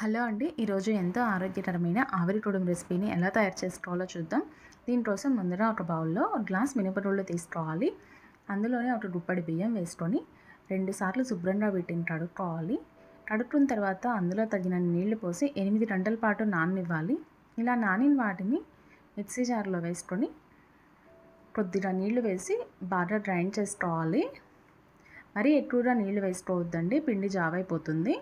Hello అండి. ఈరోజు ఎంతో ఆరోగ్యకరమైన ఆవిరి కుడుం రెసిపీని ఎలా తయారు చేసుకోవాలో చూద్దాం. దీనికోసం ముందర ఒక బౌల్లో గ్లాస్ మినపగుళ్ళు తీసుకోవాలి. అందులోనే ఒక గుప్పడి బియ్యం వేసుకొని రెండుసార్లు శుభ్రంగా వీటిని కడుక్కోవాలి కడుక్కున్న తర్వాత అందులో తగిన నీళ్ళు పోసి ఎనిమిది గంటల పాటు నాననివ్వాలి. ఇలా నానిన వాటిని మిక్సీ జార్లో వేసుకొని కొద్దిగా నీళ్ళు వేసి బాగా గ్రైండ్ చేసుకోవాలి. మరీ ఎక్కువగా నీళ్ళు వేసుకోవద్దండి. పిండి జావైపోతుంది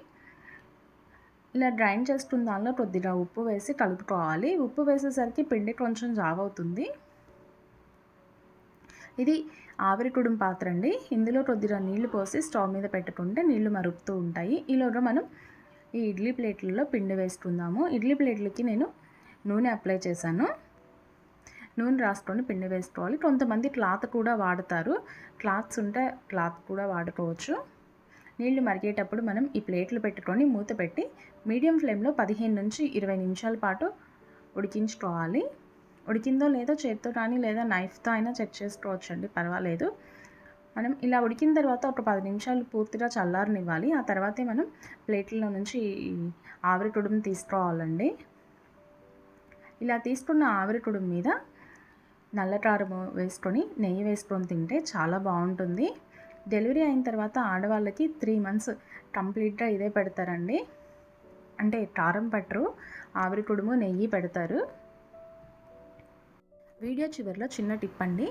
ఇలా గ్రైండ్ చేసుకున్న దానిలో కొద్దిగా ఉప్పు వేసి కలుపుకోవాలి. ఉప్పు వేసేసరికి పిండి కొంచెం జావ్ అవుతుంది. ఇది ఆవిరి కుడుం పాత్ర అండి. ఇందులో కొద్దిగా నీళ్ళు పోసి స్టవ్ మీద పెట్టుకుంటే నీళ్ళు మరుగుతూ ఉంటాయి. ఈలోగా మనం ఈ ఇడ్లీ ప్లేట్లలో పిండి వేసుకుందాము. ఇడ్లీ ప్లేట్లకి నేను నూనె అప్లై చేశాను. నూనె రాసుకొని పిండి వేసుకోవాలి. కొంతమంది క్లాత్ కూడా వాడతారు. క్లాత్స్ ఉంటే క్లాత్ కూడా వాడుకోవచ్చు. నీళ్ళు మరిగేటప్పుడు మనం ఈ ప్లేట్లు పెట్టుకొని మూత పెట్టి మీడియం ఫ్లేమ్లో పదిహేను నుంచి ఇరవై నిమిషాల పాటు ఉడికించుకోవాలి. ఉడికిందో లేదో చేత్తో కానీ లేదా నైఫ్తో అయినా చెక్ చేసుకోవచ్చు అండి పర్వాలేదు. మనం ఇలా ఉడికిన తర్వాత ఒక పది నిమిషాలు పూర్తిగా చల్లారనివ్వాలి. ఆ తర్వాతే మనం ప్లేట్లలో నుంచి ఆవిరి కుడుము తీసుకోవాలండి. ఇలా తీసుకున్న ఆవిరి కుడుము మీద నల్లకారము వేసుకొని నెయ్యి వేసుకొని తింటే చాలా బాగుంటుంది. డెలివరీ అయిన తర్వాత ఆడవాళ్ళకి త్రీ మంత్స్ కంప్లీట్గా ఇదే పెడతారండి. అంటే కారం పట్టరు ఆవిరి కుడుము నెయ్యి పెడతారు. వీడియో చివరిలో చిన్న టిప్ అండి.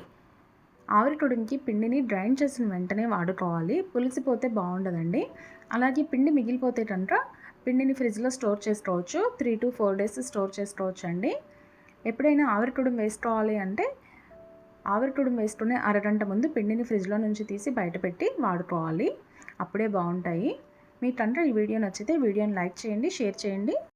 ఆవిరి కుడుముకి పిండిని డ్రైన్ చేసిన వెంటనే వాడుకోవాలి. పులిసిపోతే బాగుండదండి. అలాగే పిండి మిగిలిపోతే కనుక పిండిని ఫ్రిడ్జ్లో స్టోర్ చేసుకోవచ్చు. Three to four days store చేసుకోవచ్చు అండి ఎప్పుడైనా ఆవిరి కుడుము వేసుకోవాలి అంటే ఆవిరికుడుం వేసుకునే అరగంట ముందు పిండిని ఫ్రిడ్జ్లో నుంచి తీసి బయటపెట్టి వాడుకోవాలి. అప్పుడే బాగుంటాయి. మీకంటే ఈ వీడియో నచ్చితే వీడియోని లైక్ చేయండి షేర్ చేయండి.